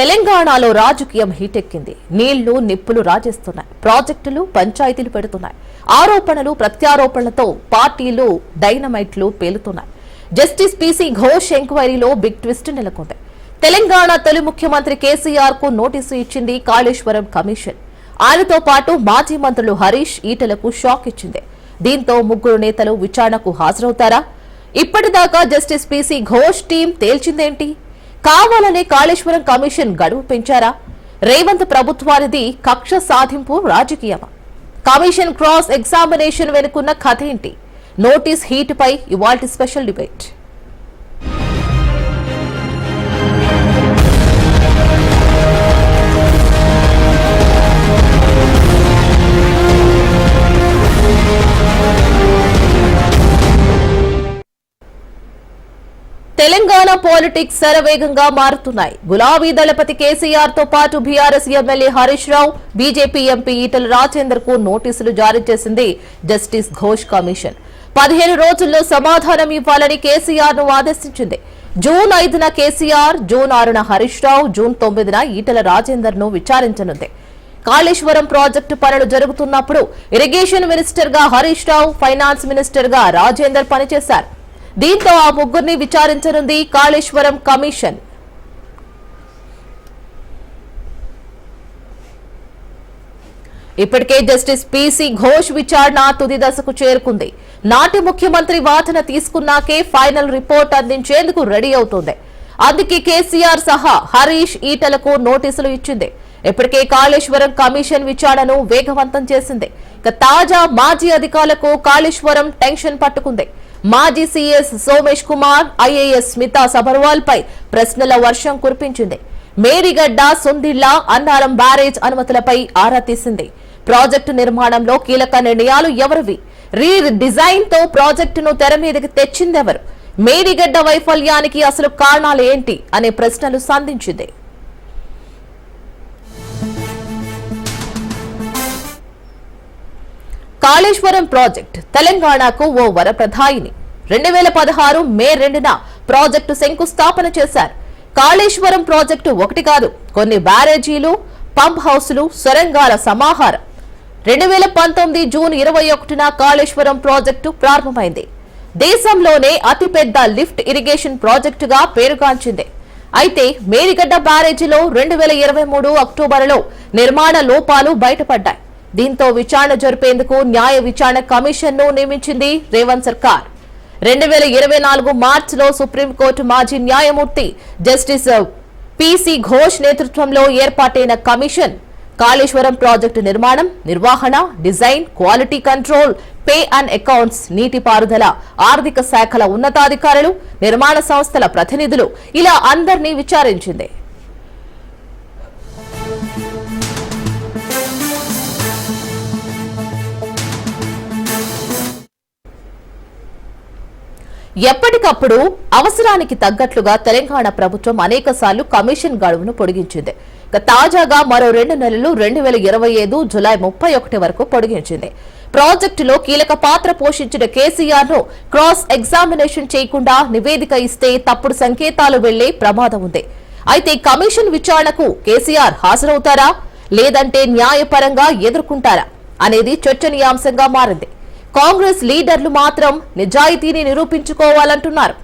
తెలంగాణలో రాజకీయం హీటెక్కింది. నీళ్ళు నిప్పులు రాజేస్తున్నాయి. ప్రాజెక్టులు పంచాయతీలు పెడుతున్నాయి. ఆరోపణలు ప్రత్యారోపణలతో పార్టీలు డైనమైట్లు పేలుతున్నాయి. జస్టిస్ పీసీ ఘోష్ ఎంక్వైరీలో బిగ్ ట్విస్ట్ నెలకొంది. తెలంగాణ తొలి ముఖ్యమంత్రి కేసీఆర్కు నోటీసు ఇచ్చింది కాళేశ్వరం కమిషన్. ఆయనతో పాటు మాజీ మంత్రులు హరీష్ ఈటలకు షాక్ ఇచ్చింది. దీంతో ముగ్గురు నేతలు విచారణకు హాజరవుతారా? ఇప్పటిదాకా జస్టిస్ పీసీ ఘోష్ టీం తేల్చిందేంటి? కావాలనే కాళేశ్వరం కమిషన్ గడువు పెంచారా? రేవంత్ ప్రభుత్వానిది కక్ష సాధింపు రాజకీయమా? కమిషన్ క్రాస్ ఎగ్జామినేషన్ వెనుకున్న కథ ఏంటి? నోటీస్ హీట్ పై ఇవాల్టి స్పెషల్ డిబేట్. తెలంగాణ పాలిటిక్స్ శరవేగంగా మారుతున్నాయి. గులాబీ దళపతి కేసీఆర్తో పాటు BRS MLA Harish Rao BJP MP Etela రాజేందర్కు నోటీసులు జారీ చేసింది జస్టిస్ ఘోష్ కమిషన్. పదిహేను రోజుల్లో సమాధానం ఇవ్వాలని కేసీఆర్ను ఆదేశించింది. జూన్ ఐదున కేసీఆర్ జూన్ ఆరున హరీష్ రావు జూన్ తొమ్మిదిన ఈటల రాజేందర్ను విచారించనుంది. కాళేశ్వరం ప్రాజెక్టు పనులు జరుగుతున్నప్పుడు ఇరిగేషన్ మినిస్టర్గా హరీష్ రావు ఫైనాన్స్ మినిస్టర్గా రాజేందర్ పనిచేశారు. దీంతో ఆ ముగ్గురిని విచారించనుంది కాళేశ్వరం కమిషన్. ఇప్పటికే జస్టిస్ పీసీ ఘోష్ విచారణ తుది దశకు చేరుకుంది. నాటి ముఖ్యమంత్రి వాదన తీసుకున్నాకే ఫైనల్ రిపోర్ట్ అందించేందుకు రెడీ అవుతోంది. అందుకే కేసీఆర్ సహా హరీష్ ఈటలకు నోటీసులు ఇచ్చింది. ఇప్పటికే కాళేశ్వరం కమిషన్ విచారణను వేగవంతం చేసింది. ఇక తాజా మాజీ అధికారులకు కాళేశ్వరం టెన్షన్ పట్టుకుంది. మాజీ సీఎస్ సోమేష్ కుమార్ ఐఏఎస్ స్మితా సబర్వాల్ పై ప్రశ్నల వర్షం కురిపించింది. మేడిగడ్డ సొందిళ్ళ అన్నారం బ్యారేజ్ అనుమతులపై ఆరా తీసింది. ప్రాజెక్టు నిర్మాణంలో కీలక నిర్ణయాలు ఎవరివి? రీ డిజైన్తో ప్రాజెక్టును తెర మీదకి తెచ్చిందెవరు? మేడిగడ్డ వైఫల్యానికి అసలు కారణాలు ఏంటి? అనే ప్రశ్నలు సంధించింది. కాళేశ్వరం ప్రాజెక్ట్ తెలంగాణకు ఓ వరప్రధాయిని. రెండు వేల పదహారు మే రెండున ప్రాజెక్టు శంకుస్థాపన చేశారు. కాళేశ్వరం ప్రాజెక్టు ఒకటి కాదు కొన్ని బ్యారేజీలు పంప్ హౌసులు సొరంగాల సమాహారం. రెండు వేల పంతొమ్మిది జూన్ ఇరవై ఒకటిన కాళేశ్వరం ప్రాజెక్టు ప్రారంభమైంది. దేశంలోనే అతిపెద్ద లిఫ్ట్ ఇరిగేషన్ ప్రాజెక్టుగా పేరుగాంచింది. అయితే మేరిగడ్డ బ్యారేజీలో రెండు వేల ఇరవై మూడు అక్టోబర్లో నిర్మాణ లోపాలు బయటపడ్డాయి. దీంతో విచారణ జరిపేందుకు న్యాయ విచారణ కమిషన్ను నియమించింది రేవంత్ సర్కార్. రెండు వేల ఇరవై నాలుగు మార్చిలో సుప్రీంకోర్టు మాజీ న్యాయమూర్తి జస్టిస్ uh, పిసి ఘోష్ నేతృత్వంలో ఏర్పాటైన కమిషన్ కాళేశ్వరం ప్రాజెక్టు నిర్మాణం నిర్వహణ design quality control pay and accounts నీటిపారుదల ఆర్థిక శాఖల ఉన్నతాధికారులు నిర్మాణ సంస్థల ప్రతినిధులు ఇలా అందరినీ విచారించింది. ఎప్పటికప్పుడు అవసరానికి తగ్గట్లుగా తెలంగాణ ప్రభుత్వం అనేక కమిషన్ గడువును పొడిగించింది. తాజాగా మరో రెండు నెలలు రెండు వేల ఇరవై ఐదు జులై ముప్పై ఒకటి వరకు పొడిగించింది. ప్రాజెక్టులో కీలక పాత్ర పోషించిన కేసీఆర్ను క్రాస్ ఎగ్జామినేషన్ చేయకుండా నివేదిక ఇస్తే తప్పుడు సంకేతాలు వెళ్ళే ప్రమాదం ఉంది. అయితే కమిషన్ విచారణకు కేసీఆర్ హాజరవుతారా? లేదంటే న్యాయపరంగా ఎదుర్కొంటారా? అనేది చర్చనీయాంశంగా మారింది. కాంగ్రెస్ లీడర్లు మాత్రం నిజాయితీని నిరూపించుకోవాలంటున్నారు.